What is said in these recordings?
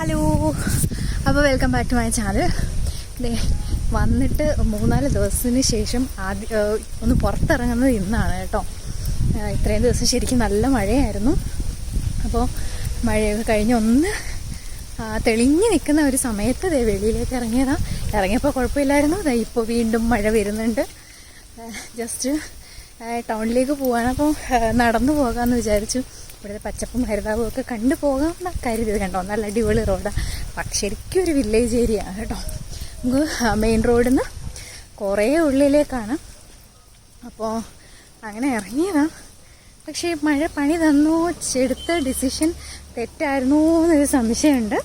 Hello അപ്പോൾ welcome back to my channel വന്നിട്ട് മൂന്നാൽ ദിവസത്തിന് ശേഷം ആദ്യ ഒന്ന് പുറത്തിറങ്ങുന്നത് ഇന്നാണ് കേട്ടോ. ഇത്രയും ദിവസം ശരിക്കും നല്ല മഴയായിരുന്നു. അപ്പോൾ മഴയൊക്കെ കഴിഞ്ഞ് ഒന്ന് തെളിഞ്ഞ് നിൽക്കുന്ന ഒരു സമയത്ത് ദേ വെളിയിലേക്ക് ഇറങ്ങിയതാ. ഇറങ്ങിയപ്പോൾ കുഴപ്പമില്ലായിരുന്നു. ദേ ഇപ്പോൾ വീണ്ടും മഴ വരുന്നുണ്ട്. ജസ്റ്റ് ടൗണിലേക്ക് പോകാൻ അപ്പോൾ നടന്നു പോകാമെന്ന് വിചാരിച്ചു. ഇവിടുത്തെ പച്ചപ്പും ഹരിതാവും ഒക്കെ കണ്ടു പോകാം എന്ന് കരുതിയത് കണ്ടോ? നല്ല അടിപൊളി റോഡാണ് പക്ഷെ ശരിക്കും ഒരു വില്ലേജ് ഏരിയ ആണ് കേട്ടോ. നമുക്ക് മെയിൻ റോഡിൽ നിന്ന് കുറേ ഉള്ളിലേക്കാണ്. അപ്പോൾ അങ്ങനെ ഇറങ്ങിയതാണ് പക്ഷേ മഴ പണി തന്നു. എടുത്ത ഡിസിഷൻ തെറ്റായിരുന്നു എന്നൊരു സംശയമുണ്ട്.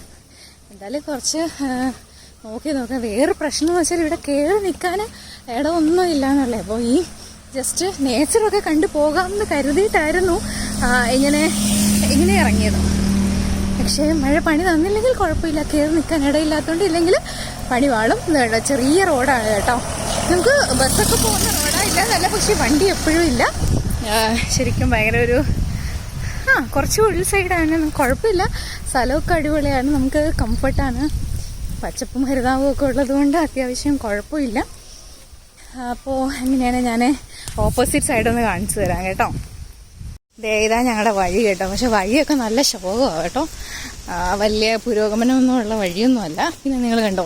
എന്തായാലും കുറച്ച് നോക്കി നോക്കാം. വേറെ പ്രശ്നം എന്ന് വെച്ചാൽ ഇവിടെ കയറി നിൽക്കാൻ ഇടമൊന്നും ഇല്ല എന്നുള്ളത് അപ്പോൾ ഈ ജസ്റ്റ് നേച്ചറൊക്കെ കണ്ടു പോകാമെന്ന് കരുതിയിട്ടായിരുന്നു. ഇങ്ങനെ ഇങ്ങനെ ഇറങ്ങിയത്. പക്ഷേ മഴ പണി തന്നില്ലെങ്കിൽ കുഴപ്പമില്ല. കയറി നിൽക്കാൻ ഇടയില്ലാത്തതുകൊണ്ട് ഇല്ലെങ്കിൽ പണി വാളും. വേണ്ട ചെറിയ റോഡാണ് കേട്ടോ. നമുക്ക് ബസ്സൊക്കെ പോകുന്ന റോഡായില്ല നല്ല പക്ഷേ വണ്ടി എപ്പോഴും ഇല്ല. ശരിക്കും ഭയങ്കര ഒരു ആ കുറച്ച് ഉള്ളിൽ സൈഡാണ്. കുഴപ്പമില്ല. സ്ഥലമൊക്കെ അടിപൊളിയാണ്. നമുക്ക് കംഫർട്ടാണ്. പച്ചപ്പും ഹരിതാവും ഒക്കെ ഉള്ളതുകൊണ്ട് അത്യാവശ്യം കുഴപ്പമില്ല. അപ്പോൾ എങ്ങനെയാണ് ഞാൻ ഓപ്പോസിറ്റ് സൈഡൊന്ന് കാണിച്ചു തരാം കേട്ടോ. ഇതാ ഞങ്ങളുടെ വഴി കേട്ടോ. പക്ഷെ വഴിയൊക്കെ നല്ല ശോകമാണ് കേട്ടോ. വലിയ പുരോഗമനമൊന്നുമുള്ള വഴിയൊന്നുമല്ല. പിന്നെ നിങ്ങൾ കണ്ടോ?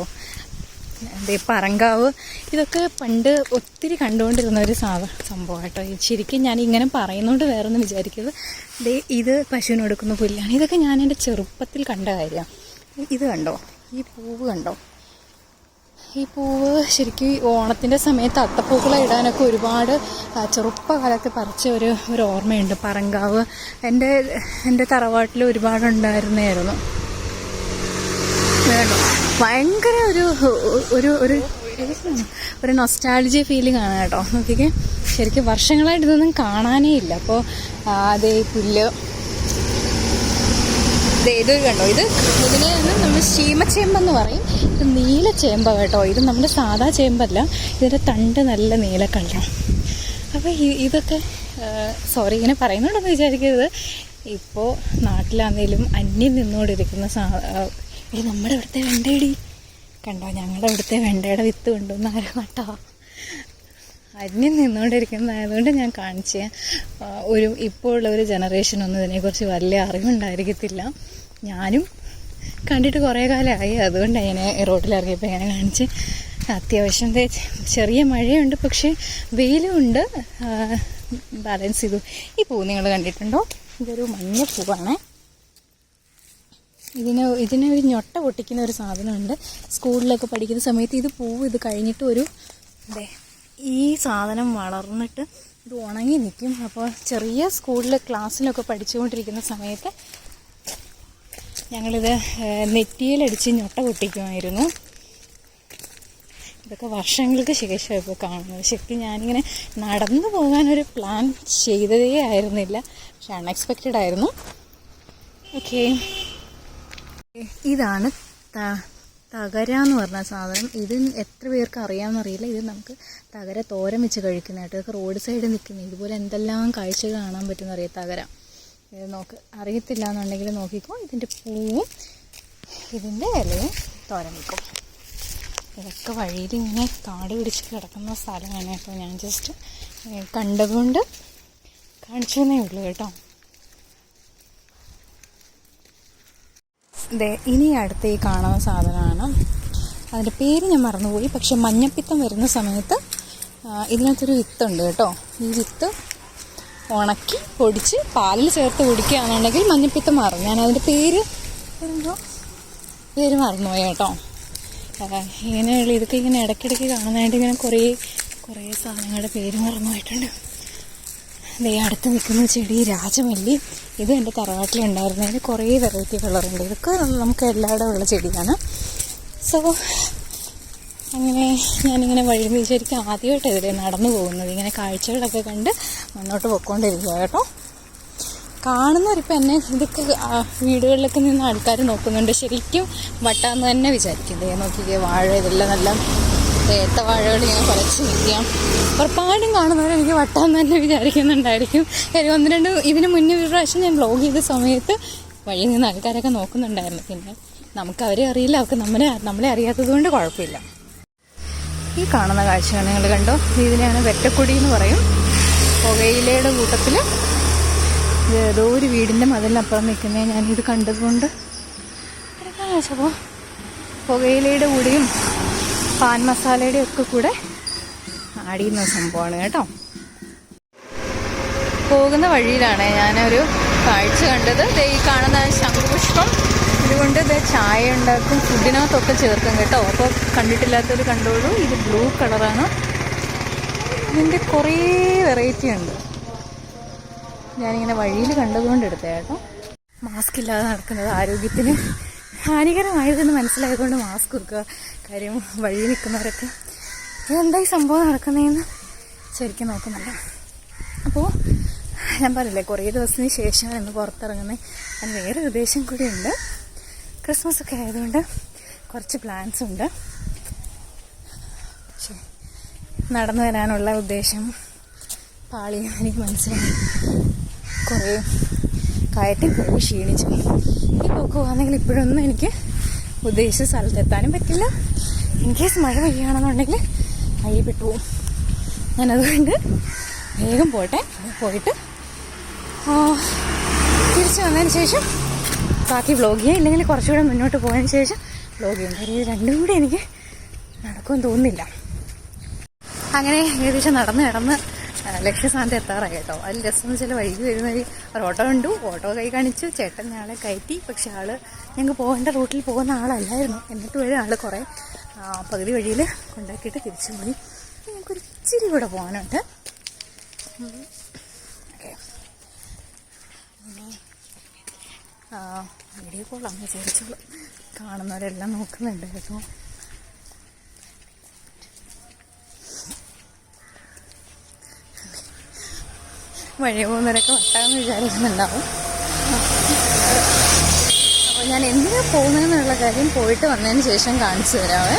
ദേ പറങ്കാവ്. ഇതൊക്കെ പണ്ട് ഒത്തിരി കണ്ടുകൊണ്ടിരുന്ന ഒരു സംഭവം കേട്ടോ. ഇത് ശരിക്കും ഞാൻ ഇങ്ങനെ പറയുന്നതുകൊണ്ട് വേറെ ഒന്നും വിചാരിക്കരുത്. ദേ ഇത് പശുവിന് കൊടുക്കുന്ന പുല്ലാണ്. ഇതൊക്കെ ഞാൻ എന്റെ ചെറുപ്പത്തിൽ കണ്ട കാര്യമാണ് ഇത് കണ്ടോ? ഈ പൂവ് കണ്ടോ? ഈ പൂവ് ശരിക്കും ഓണത്തിന്റെ സമയത്ത് അത്തപ്പൂക്കളെ ഇടാനൊക്കെ ഒരുപാട് ചെറുപ്പകാലത്ത് പറിച്ച ഒരു ഒരു ഓർമ്മയുണ്ട്. പറങ്കാവ്. എന്റെ എന്റെ തറവാട്ടിൽ ഒരുപാടുണ്ടായിരുന്നായിരുന്നു ഭയങ്കര ഒരു ഒരു ഒരു ഒരു നൊസ്റ്റാളജി ഫീലിംഗ് ആണ് കേട്ടോ. നോക്കിക്കേ. ശരിക്കും വർഷങ്ങളായിട്ട് ഇതൊന്നും കാണാനേ ഇല്ല. അപ്പോൾ അതേ പുല്ല്. ദേ ഇത് കണ്ടോ? ഇത് ഇതിനെ നമ്മൾ ശീമച്ചേമ്പെന്ന് പറയും. ഇത് നീല ചേമ്പ കേട്ടോ. ഇത് നമ്മുടെ സാധാ ചേമ്പല്ല. ഇതിന്റെ തണ്ട് നല്ല നീല കളറാണ് അപ്പോൾ ഇതൊക്കെ സോറി ഇങ്ങനെ പറയുന്നുണ്ടെന്ന് വിചാരിക്കരുത്. ഇപ്പോൾ നാട്ടിലാണെങ്കിലും അന്യം നിന്നുകൊണ്ടിരിക്കുന്ന സാ ഇത് നമ്മുടെ ഇവിടുത്തെ വെണ്ടയടി കണ്ടോ? ഞങ്ങളുടെ ഇവിടുത്തെ വെണ്ടയുടെ വിത്ത് കൊണ്ടുവന്ന് ആരും കേട്ടോ അന്യം നിന്നുകൊണ്ടിരിക്കുന്നതായതുകൊണ്ട് ഞാൻ കാണിച്ച. ഒരു ഇപ്പോൾ ഉള്ള ഒരു ജനറേഷനൊന്നും ഇതിനെക്കുറിച്ച് വലിയ അറിവുണ്ടായിരിക്കത്തില്ല. ഞാനും കണ്ടിട്ട് കുറേ കാലമായി. അതുകൊണ്ട് ഇങ്ങനെ റോഡിൽ ഇറങ്ങിയപ്പോൾ ഇങ്ങനെ കാണിച്ച്. അത്യാവശ്യം ചെറിയ മഴയുണ്ട് പക്ഷേ വെയിലുമുണ്ട് ബാലൻസ് ചെയ്തു. ഈ പൂ നിങ്ങൾ കണ്ടിട്ടുണ്ടോ? ഇതൊരു മഞ്ഞ പൂവാണ്. ഇതിന് ഇതിന് ഒരു ഞൊട്ട പൊട്ടിക്കുന്ന ഒരു സാധനമുണ്ട്. സ്കൂളിലൊക്കെ പഠിക്കുന്ന സമയത്ത് ഇത് പൂവ് ഇത് കഴിഞ്ഞിട്ട് ഒരു അതെ ഈ സാധനം വളർന്നിട്ട് ഇത് ഉണങ്ങി നിൽക്കും. അപ്പോൾ ചെറിയ സ്കൂളിൽ ക്ലാസ്സിലൊക്കെ പഠിച്ചുകൊണ്ടിരിക്കുന്ന സമയത്ത് ഞങ്ങളിത് നെറ്റിയിലടിച്ച് ഞൊട്ട പൊട്ടിക്കുമായിരുന്നു. ഇതൊക്കെ വർഷങ്ങൾക്ക് ശേഷം ഇപ്പോൾ കാണുന്നത്. ശരിക്കും ഞാനിങ്ങനെ നടന്നു പോകാനൊരു പ്ലാൻ ചെയ്തതേ ആയിരുന്നില്ല. പക്ഷെ അൺഎക്സ്പെക്റ്റഡ് ആയിരുന്നു. ഓക്കെ. ഇതാണ് തകര എന്ന് പറഞ്ഞ സാധനം. ഇത് എത്ര പേർക്ക് അറിയാമെന്നറിയില്ല ഇത് നമുക്ക് തകര തോരൻ വെച്ച് കഴിക്കുന്നതായിട്ട്. റോഡ് സൈഡിൽ നിൽക്കുന്നത് ഇതുപോലെ എന്തെല്ലാം കാഴ്ച കാണാൻ പറ്റുമെന്നറിയാം തകര. നോക്ക് അറിയത്തില്ല എന്നുണ്ടെങ്കിൽ നോക്കിക്കോ. ഇതിന്റെ പൂവും ഇതിന്റെ ഇലയും തോരൻ വെക്കും. ഇതൊക്കെ വഴിയിൽ ഇങ്ങനെ കാട് പിടിച്ച് കിടക്കുന്ന സ്ഥലമാണ് അപ്പോൾ ഞാൻ ജസ്റ്റ് കണ്ടതുകൊണ്ട് കാണിച്ചു തന്നേ ഉള്ളൂ കേട്ടോ. ഇനി അടുത്ത ഈ കാണുന്ന സാധനമാണ്. അതിന്റെ പേര് ഞാൻ മറന്നുപോയി. പക്ഷെ മഞ്ഞപ്പിത്തം വരുന്ന സമയത്ത് ഇതിനകത്തൊരു വിത്തുണ്ട് കേട്ടോ. ഈ വിത്ത് ഉണക്കി പൊടിച്ച് പാലിൽ ചേർത്ത് കുടിക്കുകയാണെന്നുണ്ടെങ്കിൽ മഞ്ഞപ്പിത്തം മാറും. ഞാൻ അതിന്റെ പേര് പേര് മറന്നുപോയി കേട്ടോ. ഇങ്ങനെയുള്ള ഇതൊക്കെ ഇങ്ങനെ ഇടയ്ക്കിടയ്ക്ക് കാണാനായിട്ട് ഇങ്ങനെ കുറേ കുറേ സാധനങ്ങളുടെ പേര് മറന്നുപോയിട്ടുണ്ട്. ദേ അടുത്ത് നിൽക്കുന്ന ചെടി രാജമല്ലി. ഇത് എന്റെ തറവാട്ടിലുണ്ടായിരുന്നതിന് കുറേ വെറൈറ്റി കളറുണ്ട് ഇതൊക്കെ നമുക്ക് എല്ലായിടവും ഉള്ള ചെടിയാണ്. സോ അങ്ങനെ ഞാനിങ്ങനെ വഴി ശരിക്കും ആദ്യമായിട്ട് ഇതിലെ നടന്നു പോകുന്നത്. ഇങ്ങനെ കാഴ്ചകളൊക്കെ കണ്ട് മുന്നോട്ട് പൊയ്ക്കൊണ്ടിരിക്കുക കേട്ടോ. കാണുന്നവരിപ്പോൾ എന്നെ ഇതൊക്കെ വീടുകളിലൊക്കെ നിന്ന് ആൾക്കാർ നോക്കുന്നുണ്ട്. ശരിക്കും വട്ടാന്ന് തന്നെ വിചാരിക്കും. ദേ നോക്കിക്കേ വാഴ ഇതെല്ലാം നല്ല ഏത്ത വാഴകൾ ഞാൻ കുറച്ച് നിൽക്കാം ഉറപ്പായിട്ടും കാണുന്നവർ എനിക്ക് വട്ടാന്ന് തന്നെ വിചാരിക്കുന്നുണ്ടായിരിക്കും. കാര്യം ഒന്ന് രണ്ട് ഇതിന് മുന്നേ ഒരു പ്രാവശ്യം ഞാൻ ബ്ലോഗ് ചെയ്ത സമയത്ത് വഴിയിൽ നിന്ന് ആൾക്കാരൊക്കെ നോക്കുന്നുണ്ടായിരുന്നു. പിന്നെ നമുക്ക് അവരെ അറിയില്ല. അവർക്ക് നമ്മളെ നമ്മളെ അറിയാത്തത് കൊണ്ട് കുഴപ്പമില്ല. ഈ കാണുന്ന കാഴ്ചയാണ് നിങ്ങൾ കണ്ടോ? ഇതിനെയാണ് വെറ്റക്കുടി എന്ന് പറയും. പുകയിലയുടെ കൂട്ടത്തിൽ ഏതോ ഒരു വീടിന്റെ മതിലിനപ്പുറം നിൽക്കുന്നത് ഞാനിത് കണ്ടതുകൊണ്ട്. അപ്പോൾ പുകയിലയുടെ കൂടിയും പാൻ മസാലയുടെ ഒക്കെ കൂടെ ആടിയുന്ന സംഭവമാണ് കേട്ടോ. പോകുന്ന വഴിയിലാണ് ഞാനൊരു കാഴ്ച കണ്ടത്. ഈ കാണുന്ന ശംഖുപുഷ്പം. ഇതുകൊണ്ട് ഇത് ചായ ഉണ്ടാക്കും ഫുഡിനകത്തൊക്കെ ചേർക്കും കേട്ടോ. അപ്പോൾ കണ്ടിട്ടില്ലാത്തവർ കണ്ടോളൂ. ഇത് ബ്ലൂ കളറാണ് ഇതിന്റെ കുറേ വെറൈറ്റി ഉണ്ട്. ഞാനിങ്ങനെ വഴിയിൽ കണ്ടതുകൊണ്ട് എടുത്തേ കേട്ടോ. മാസ്ക് ഇല്ലാതെ നടക്കുന്നത് ആരോഗ്യത്തിന് ഹാനികരമായതെന്ന് മനസ്സിലായതുകൊണ്ട് മാസ്ക് കൊടുക്കുക കാര്യം വഴി നിൽക്കുന്നവരൊക്കെ എന്താ ഈ സംഭവം നടക്കുന്നതെന്ന് ശരിക്കും നോക്കുന്നില്ല. അപ്പോൾ ഞാൻ പറഞ്ഞില്ലേ കുറേ ദിവസത്തിന് ശേഷമാണ് ഇന്ന് പുറത്തിറങ്ങുന്നത്. അതിന് വേറെ ഉദ്ദേശം കൂടിയുണ്ട്. ക്രിസ്മസ് ഒക്കെ ആയതുകൊണ്ട് കുറച്ച് പ്ലാൻസ് ഉണ്ട്. പക്ഷേ നടന്നു വരാനുള്ള ഉദ്ദേശം പാളി എനിക്ക് മനസ്സിലായി. കുറേ കയറ്റി കുറേ ക്ഷീണിച്ചു. ഈ പോക്ക് ഇപ്പോഴൊന്നും എനിക്ക് ഉദ്ദേശിച്ച സ്ഥലത്തെത്താനും പറ്റില്ല. ഇൻ കേസ് മഴ പെയ്യുകയാണെന്നുണ്ടെങ്കിൽ അയ്യ പെട്ടുപോകും ഞാനതുകൊണ്ട് വേഗം പോട്ടെ. പോയിട്ട്. തിരിച്ച് വന്നതിന് ശേഷം ബാക്കി വ്ലോഗ് ചെയ്യാം ഇല്ലെങ്കിൽ കുറച്ചുകൂടെ മുന്നോട്ട് പോയതിന് ശേഷം വ്ലോഗ് ചെയ്യും. കാര്യം രണ്ടും കൂടെ എനിക്ക് നടക്കുമെന്ന് തോന്നുന്നില്ല. അങ്ങനെ ഏകദേശം നടന്ന് ആ, ലക്ഷ്യസ്ഥാനത്ത് എത്താറായി കേട്ടോ. അതിൽ രസം വെച്ചാൽ വൈകി വരുന്ന ഒരു ഓട്ടോ കണ്ടു. ഓട്ടോ കൈ കാണിച്ചു. ചേട്ടൻ ഞങ്ങളെ കയറ്റി. പക്ഷെ ആൾ ഞങ്ങൾക്ക് പോകേണ്ട റൂട്ടിൽ പോകുന്ന ആളല്ലായിരുന്നു. എന്നിട്ട് വരെ ആൾ കുറേ പകുതി വഴിയിൽ കൊണ്ടാക്കിയിട്ട് തിരിച്ചു പോയി. ഞങ്ങൾക്ക് ഇച്ചിരി കൂടെ പോകാനുണ്ട് ഓക്കെ ആ വീഡിയോ കോളാണ് വിചാരിച്ചോളൂ. കാണുന്നവരെല്ലാം നോക്കുന്നുണ്ട്. കേട്ടോ വഴി പോകുന്നവരൊക്കെ വട്ടാന്ന് വിചാരിക്കുന്നുണ്ടാവും. അപ്പോൾ ഞാൻ എന്തിനാ പോകുന്നതെന്നുള്ള കാര്യം പോയിട്ട് വന്നതിന് ശേഷം കാണിച്ചു തരാമേ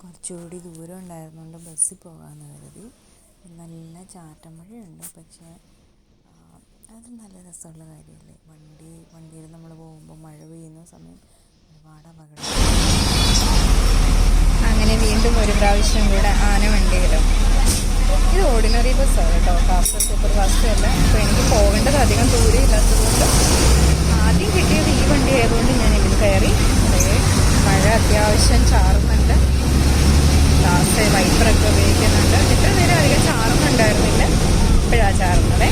കുറച്ചുകൂടി ദൂരം ഉണ്ടായിരുന്നുകൊണ്ട് ബസ്സിൽ പോകാമെന്ന് കരുതി. നല്ല ചാറ്റം മഴയുണ്ട് പക്ഷേ അത് നല്ല രസമുള്ള കാര്യമല്ലേ? വണ്ടി വണ്ടിയിൽ നമ്മൾ പോകുമ്പോൾ മഴ പെയ്യുന്ന സമയം ഒരുപാട് അപകടം. അങ്ങനെ വീണ്ടും ഒരു പ്രാവശ്യം കൂടെ ആന വണ്ടിയിലും. ഇത് ഓർഡിനറി ബസ്സാണ് കേട്ടോ. ഫാസ്റ്റ് സൂപ്പർ ഫാസ്റ്റ് അല്ല. അപ്പോൾ എനിക്ക് പോകേണ്ടത് അധികം ദൂരം ഇല്ലാത്തതുകൊണ്ട് ആദ്യം കിട്ടിയത് ഈ വണ്ടി ആയതുകൊണ്ട് ഞാൻ ഇതിൽ കയറി. മഴ അത്യാവശ്യം ചാറുന്നുണ്ട്. ലാസ്റ്റ് വൈപ്പറൊക്കെ ഉപയോഗിക്കുന്നുണ്ട്. ഇത്ര നേരം അധികം ചാറുന്നുണ്ടായിരുന്നില്ല. ഇപ്പോഴാണ് ചാറുന്നത്.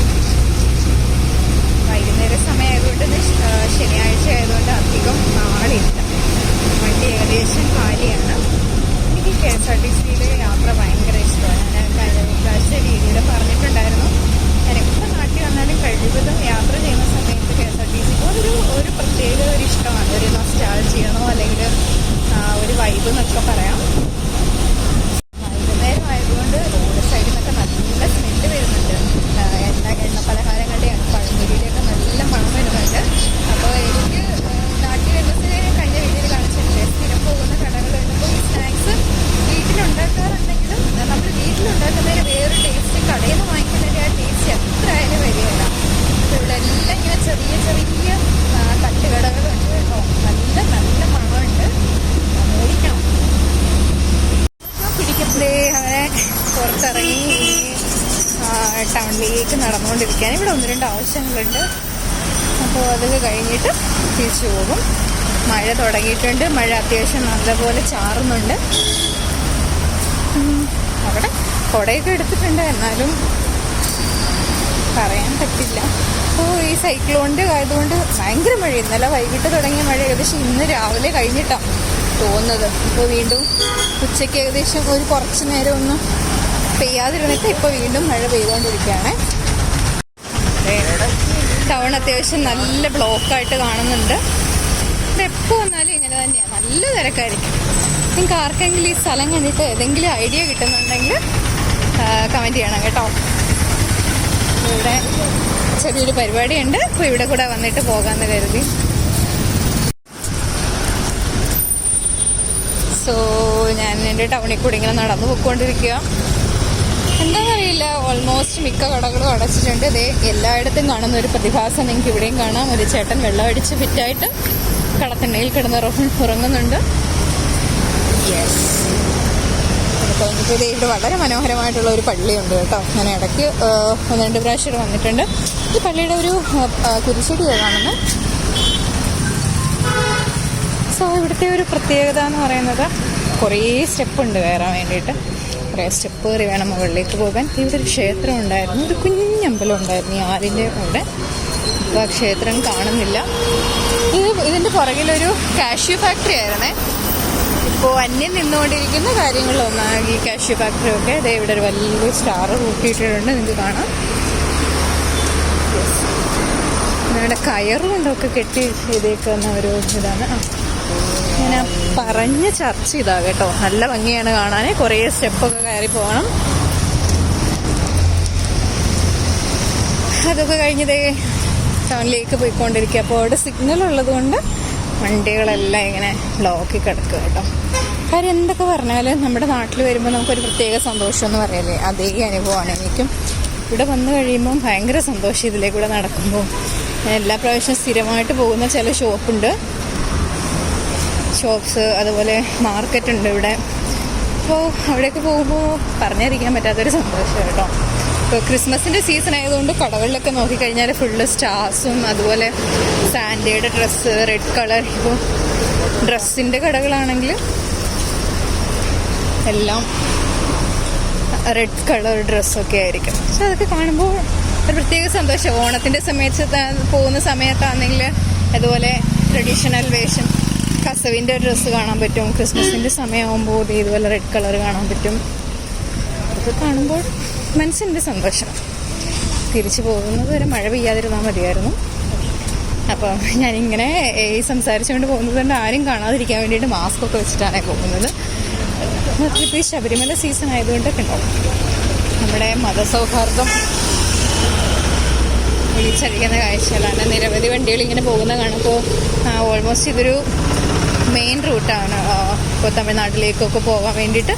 വൈകുന്നേര സമയം ആയതുകൊണ്ട് ശനിയാഴ്ച ആയതുകൊണ്ട് അധികം ആളില്ല വണ്ടി ഏകദേശം കാലിയാണ് എനിക്ക് കെ എസ് ആർ ടി സിയിലെ യാത്ര ഭയങ്കര ഇഷ്ടമാണ് ഞാൻ കഴിഞ്ഞ പ്രാവശ്യ രീതിയിൽ പറഞ്ഞിട്ടുണ്ടായിരുന്നു ഞാൻ എപ്പോൾ നാട്ടിൽ വന്നാലും കഴിവതും യാത്ര ചെയ്യുന്ന സമയത്ത് K S R T C ഒരു ഒരു പ്രത്യേക ഒരു ഇഷ്ടമാണ് ഒരു നൊസ്റ്റാൾ ചെയ്യണോ അല്ലെങ്കിൽ ആ, ഒരു വൈബ് എന്നൊക്കെ പറയാം വൈകുന്നേരം ആയതുകൊണ്ട് റോഡ് സൈഡിൽ നിന്നൊക്കെ നല്ല സ്മെല്ല് വരുന്നുണ്ട് ആ, എണ്ണ എണ്ണ പലഹാരങ്ങളുടെയാണ് പഴംപൊരിയുടെയൊക്കെ നല്ല മണം വരുന്നുണ്ട് അപ്പോൾ എനിക്ക് ആ, നാട്ടിൽ വരുന്നത് കഴിഞ്ഞ വീട്ടിൽ കാണിച്ചിട്ടില്ലേ സ്ഥിരം പോകുന്ന കടകളുണ്ട് അപ്പോൾ ഈ സ്നാക്സ് വീട്ടിലുണ്ടാക്കാറുണ്ടെങ്കിലും നമ്മൾ വീട്ടിലുണ്ടാക്കുന്നതിന് വേറൊരു ടേസ്റ്റ് കടയിൽ നിന്ന് വാങ്ങിക്കുന്നതിന്റെ ആ ടേസ്റ്റ് എത്ര ആയാലും വരികയില്ല അപ്പോൾ ഇവിടെ എല്ലാം ഇങ്ങനെ ചെറിയ ചെറിയ ആ, തട്ടുകടകളുണ്ട് കേട്ടോ നല്ല നല്ല മണമുണ്ട് ആ, മേടിക്കണം പിടിക്കത്തേ അങ്ങനെ പുറത്തിറങ്ങി ആ, ടൗണിലേക്ക് നടന്നുകൊണ്ടിരിക്കുകയാണ്. ഇവിടെ ഒന്ന് രണ്ട് ആവശ്യങ്ങളുണ്ട്. അപ്പോൾ അതൊക്കെ കഴിഞ്ഞിട്ട് തിരിച്ചു പോകും. മഴ തുടങ്ങിയിട്ടുണ്ട്. മഴ അത്യാവശ്യം നല്ലപോലെ ചാറുന്നുണ്ട്. അവിടെ കുടയൊക്കെ എടുത്തിട്ടുണ്ട്. എന്നാലും പറയാൻ പറ്റില്ല. അപ്പോൾ ഈ സൈക്ലോണിന്റെ ആയതുകൊണ്ട് ഭയങ്കര മഴ. ഇന്നലെ വൈകിട്ട് തുടങ്ങിയ മഴ ഏകദേശം ഇന്ന് രാവിലെ കഴിഞ്ഞിട്ടാണ് തോന്നുന്നത്. ഇപ്പോൾ വീണ്ടും ഉച്ചയ്ക്ക് ഏകദേശം ഒരു കുറച്ച് നേരം ഒന്ന് പെയ്യാതിരുന്നിട്ട് ഇപ്പോൾ വീണ്ടും മഴ പെയ്തുകൊണ്ടിരിക്കുകയാണ്. ടൗൺ അത്യാവശ്യം നല്ല ബ്ലോക്കായിട്ട് കാണുന്നുണ്ട്. ഇപ്പൊ എപ്പോൾ വന്നാലും ഇങ്ങനെ തന്നെയാണ് നല്ല തിരക്കായിരിക്കും. നിങ്ങൾക്ക് ആർക്കെങ്കിലും ഈ സ്ഥലം കണ്ടിട്ട് ഏതെങ്കിലും ഐഡിയ കിട്ടുന്നുണ്ടെങ്കിൽ കമന്റ് ചെയ്യണം കേട്ടോ. ഇവിടെ ചെറിയൊരു പരിപാടിയുണ്ട്. അപ്പോൾ ഇവിടെ കൂടെ വന്നിട്ട് പോകാമെന്ന് കരുതി. സോ ഞാൻ എന്റെ ടൗണിൽ കൂടി ഇങ്ങനെ നടന്നു പോയിക്കൊണ്ടിരിക്കുക ഓൾമോസ്റ്റ് മിക്ക കടകളും അടച്ചിട്ടുണ്ട്. ഇതേ എല്ലായിടത്തും കാണുന്ന ഒരു പ്രതിഭാസം നിങ്ങൾക്ക് ഇവിടെയും കാണാം. ഒരു ചേട്ടൻ വെള്ളം വെള്ളമടിച്ച് ഫിറ്റായിട്ട് കിടന്ന് ഉറങ്ങ- ഉറങ്ങുന്നുണ്ട്. യെസ് ഇവിടെ വളരെ മനോഹരമായിട്ടുള്ള ഒരു പള്ളിയുണ്ട് കേട്ടോ. ഞാൻ ഇടയ്ക്ക് ഒന്ന് രണ്ട് പ്രാവശ്യം ഇവിടെ വന്നിട്ടുണ്ട്. ഈ പള്ളിയുടെ ഒരു കുരിശടിയാണ് കാണുന്നത് സോ ഇവിടുത്തെ ഒരു പ്രത്യേകത എന്ന് പറയുന്നത് കുറേ സ്റ്റെപ്പ് ഉണ്ട് കയറാൻ വേണ്ടിയിട്ട്. കുറേ സ്റ്റെപ്പ് കയറി വേണം മുകളിലേക്ക് പോകാൻ. ഇവിടെ ഒരു ക്ഷേത്രം ഉണ്ടായിരുന്നു. ഒരു കുഞ്ഞമ്പലം ഉണ്ടായിരുന്നു ഈ ആലിന്റെ അവിടെ. ഇപ്പോൾ ആ ക്ഷേത്രം കാണുന്നില്ല. ഇത് ഇതിന്റെ പുറകിലൊരു കാഷ്യൂ ഫാക്ടറി ആയിരുന്നേ. ഇപ്പോൾ അന്യം നിന്നുകൊണ്ടിരിക്കുന്ന കാര്യങ്ങളൊന്നാണ് ഈ കാഷ്യൂ ഫാക്ടറി ഒക്കെ. അതേ ഇവിടെ ഒരു വലിയ സ്റ്റാർ കൂട്ടിയിട്ടുണ്ട്. നിങ്ങൾക്ക് കാണാം. ഇവിടെ കയറുകൊണ്ടൊക്കെ കെട്ടി ചെയ്തേക്കുന്ന ഒരു ഇതാണ്. ആ. ഇങ്ങനെ പറഞ്ഞ് ചർച്ച ചെയ്താ കേട്ടോ. നല്ല ഭംഗിയാണ് കാണാൻ കുറേ സ്റ്റെപ്പൊക്കെ കയറി പോകണം. അതൊക്കെ കഴിഞ്ഞതേ ടൗണിലേക്ക് പോയിക്കൊണ്ടിരിക്കുക. അപ്പോൾ അവിടെ സിഗ്നൽ ഉള്ളത് കൊണ്ട് വണ്ടികളെല്ലാം ഇങ്ങനെ ബ്ലോക്കിൽ കിടക്കുക കേട്ടോ. കാര്യം എന്തൊക്കെ പറഞ്ഞാലും നമ്മുടെ നാട്ടിൽ വരുമ്പോൾ നമുക്കൊരു പ്രത്യേക സന്തോഷം എന്ന് പറയല്ലേ? അതേ അനുഭവമാണ് എനിക്കും. ഇവിടെ വന്നു കഴിയുമ്പോൾ ഭയങ്കര സന്തോഷം ഇതിലേക്കൂടെ നടക്കുമ്പോൾ. എല്ലാ പ്രാവശ്യവും സ്ഥിരമായിട്ട് പോകുന്ന ചില ഷോപ്പുണ്ട് ഷോപ്സ് അതുപോലെ മാർക്കറ്റ് ഉണ്ട് ഇവിടെ. അപ്പോൾ അവിടെയൊക്കെ പോകുമ്പോൾ പറഞ്ഞറിയിക്കാൻ പറ്റാത്തൊരു സന്തോഷം കേട്ടോ. ഇപ്പോൾ ക്രിസ്മസിന്റെ സീസൺ ആയതുകൊണ്ട് കടകളിലൊക്കെ നോക്കിക്കഴിഞ്ഞാൽ ഫുള്ള് സ്റ്റാർസും അതുപോലെ സാൻഡേയുടെ ഡ്രസ്സ് റെഡ് കളർ ഇപ്പോൾ ഡ്രസ്സിന്റെ കടകളാണെങ്കിൽ എല്ലാം റെഡ് കളർ ഡ്രസ്സൊക്കെ ആയിരിക്കും. പക്ഷെ അതൊക്കെ കാണുമ്പോൾ ഒരു പ്രത്യേക സന്തോഷം. ഓണത്തിന്റെ സമയത്ത് പോകുന്ന സമയത്താണെങ്കിൽ അതുപോലെ ട്രഡീഷണൽ വേഷം കസവിന്റെ ഡ്രസ്സ് കാണാൻ പറ്റും. ക്രിസ്മസിന്റെ സമയമാകുമ്പോൾ ഇതുപോലെ റെഡ് കളർ കാണാൻ പറ്റും. അതൊക്കെ കാണുമ്പോൾ മനസ്സിന്റെ സന്തോഷം. തിരിച്ചു പോകുന്നത് വരെ മഴ പെയ്യാതിരുന്നാൽ മതിയായിരുന്നു. അപ്പോൾ ഞാനിങ്ങനെ ഈ സംസാരിച്ചുകൊണ്ട് പോകുന്നത് കൊണ്ട് ആരും കാണാതിരിക്കാൻ വേണ്ടിയിട്ട് മാസ്ക് ഒക്കെ വെച്ചിട്ടാണ് പോകുന്നത്. ഇപ്പോൾ ഈ ശബരിമല സീസൺ ആയതുകൊണ്ടൊക്കെ ഉണ്ടാവും നമ്മുടെ മതസൗഹാർദ്ദം വിളിച്ചടിക്കുന്ന കാഴ്ചകളാണ്. നിരവധി വണ്ടികൾ ഇങ്ങനെ പോകുന്ന കാണുമ്പോൾ ഓൾമോസ്റ്റ് ഇതൊരു മെയിൻ റൂട്ടാണ് ഇപ്പോൾ തമിഴ്നാട്ടിലേക്കൊക്കെ പോകാൻ വേണ്ടിയിട്ട്.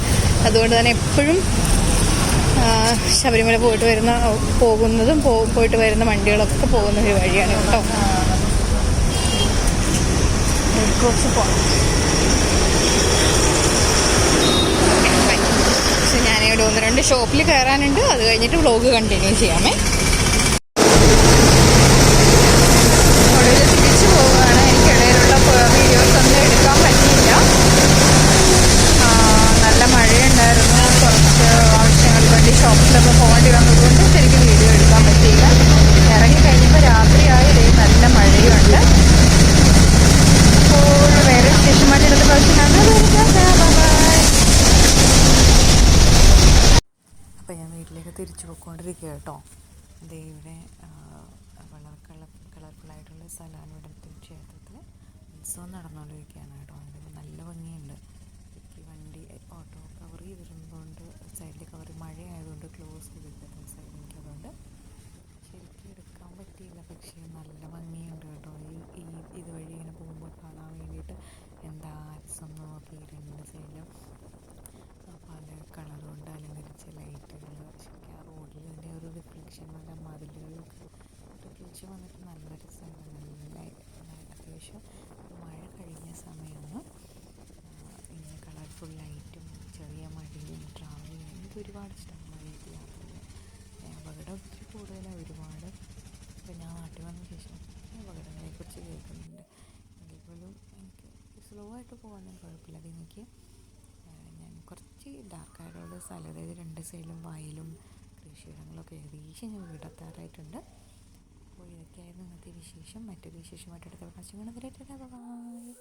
അതുകൊണ്ട് തന്നെ എപ്പോഴും ശബരിമല പോയിട്ട് വരുന്ന പോകുന്നതും പോയിട്ട് വരുന്ന വണ്ടികളൊക്കെ പോകുന്ന ഒരു വഴിയാണ് കേട്ടോ. കുറച്ച് പോകാം പക്ഷെ ഞാനിവിടെ ഒന്ന് രണ്ട് ഷോപ്പിൽ കയറാനുണ്ട്. അത് കഴിഞ്ഞിട്ട് വ്ളോഗ് കണ്ടിന്യൂ ചെയ്യാമേ ഒടുവിൽ തിരിച്ചു പോവുകയാണ് എനിക്കിടയിലുള്ള വീഡിയോസ് ഒന്നും എടുക്കാൻ പറ്റിയില്ല ആ, നല്ല മഴയുണ്ടായിരുന്നു കുറച്ച് ആവശ്യങ്ങൾക്ക് വേണ്ടി ഷോപ്പിലൊക്കെ പോകേണ്ടി വന്നതുകൊണ്ട് ശരിക്കും വീഡിയോ എടുക്കാൻ പറ്റിയില്ല ഇറങ്ങി കഴിഞ്ഞപ്പോൾ രാത്രിയായി ദേ നല്ല മഴയുണ്ട് അപ്പോൾ വേറെ വിശേഷമായിട്ട് എടുത്ത പ്രാവശ്യം ബൈ അപ്പം വീട്ടിലേക്ക് തിരിച്ചു പോയിക്കൊണ്ടിരിക്കുക കേട്ടോ. ദേ ഇവിടെ വളരെ കളർ കളർഫുള്ളായിട്ടുള്ള സ്ഥലമാണ് ഇവിടുത്തെ ക്ഷേത്രത്തിൽ ഉത്സവം നടന്നുകൊണ്ടിരിക്കുകയാണ് കേട്ടോ. അതിന്റെ നല്ല ഭംഗിയുണ്ട് ഈ വണ്ടി ഓട്ടോ കവർ ചെയ്തിരുന്നതുകൊണ്ട് സൈഡിൽ കവർ മഴയായതുകൊണ്ട് ക്ലോസ് ചെയ്തിരുന്നു സൈഡിലേക്ക് അതുകൊണ്ട് ശരിക്കും എടുക്കാൻ പറ്റിയില്ല പക്ഷേ നല്ല ഭംഗിയുണ്ട് കേട്ടോ ഈ ഈ ഇതുവഴി ഇങ്ങനെ പോകുമ്പോൾ കാണാൻ വേണ്ടിയിട്ട് എന്താ രസം നോക്കി രണ്ട് സൈഡിലും പല കളർ കൊണ്ട് അലങ്കരിച്ച ലൈറ്റുകൾ ശരിക്കും ആ റോഡിൽ അതിന്റെ ഒരു റിഫ്ലക്ഷൻ വല്ല മതിലുകളൊക്കെ റിഫ്ലക്ഷൻ വന്നിട്ട് നല്ല രസമാണ് നല്ല അത്യാവശ്യം മഴ കഴിഞ്ഞ സമയമാണ് ഇങ്ങനെ കളർഫുൾ ലൈറ്റും ചെറിയ മഴയും ട്രാവൽ ചെയ്യാൻ എനിക്ക് ഒരുപാട് ഇഷ്ടമാണ് മഴയത്ത് യാത്ര അപകടം ഒത്തിരി കൂടുതലാണ് ഒരുപാട്. ഇപ്പം ഞാൻ നാട്ടിൽ വന്ന ശേഷം അപകടങ്ങളെക്കുറിച്ച് കേൾക്കുന്നുണ്ട്. എങ്കിൽ പോലും എനിക്ക് സ്ലോ ആയിട്ട് പോകാനും കുഴപ്പമില്ല. അത് എനിക്ക് ഞാൻ കുറച്ച് ഡാർക്കായിട്ടുള്ള സ്ഥലം അതായത് രണ്ട് സൈഡിലും വയലും കൃഷിയിടങ്ങളൊക്കെ ഏകദേശം ഞാൻ വീടെത്താറായിട്ടുണ്ട്. അപ്പോൾ ഇതൊക്കെയായിരുന്നു ഇന്നത്തെ വിശേഷം. മറ്റൊരു വിശേഷമായിട്ട് അടുത്ത പ്രാവശ്യം ബൈ